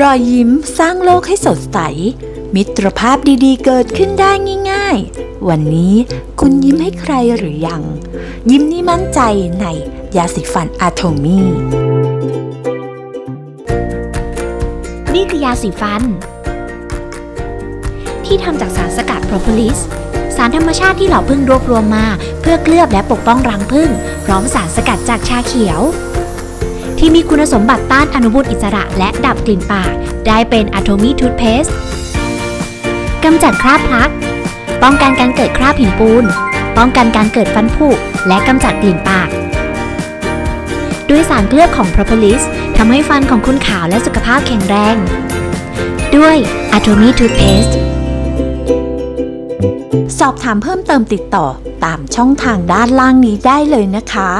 รอยยิ้มสร้างโลกให้สดใส มิตรภาพดีๆ เกิดขึ้นได้ง่ายๆ วันนี้คุณยิ้มให้ใครหรือยัง ยิ้มนี่มั่นใจในยาสีฟันอะโทมี่นี่คือยาสีฟัน ที่ทำจากสารสกัดโพรโพลิส สารธรรมชาติที่เหล่าพึ่งรวบรวมมา เพื่อเคลือบและปกป้องรังผึ้งพร้อมสารสกัดจากชาเขียว ที่มีคุณสมบัติต้านอนุมูลอิสระและดับกลิ่นปาก ได้เป็นอะโทมีทูธเพสกำจัดคราบพลัก ป้องกันการเกิดคราบหินปูน ป้องกันการเกิดฟันผุและกำจัดกลิ่นปาก ด้วยสารเคลือบของโพรโพลิสทำให้ฟันของคุณขาวและสุขภาพแข็งแรง ด้วย Atomy Toothpaste สอบถามเพิ่มเติมติดต่อตามช่องทางด้านล่างนี้ได้เลยนะคะ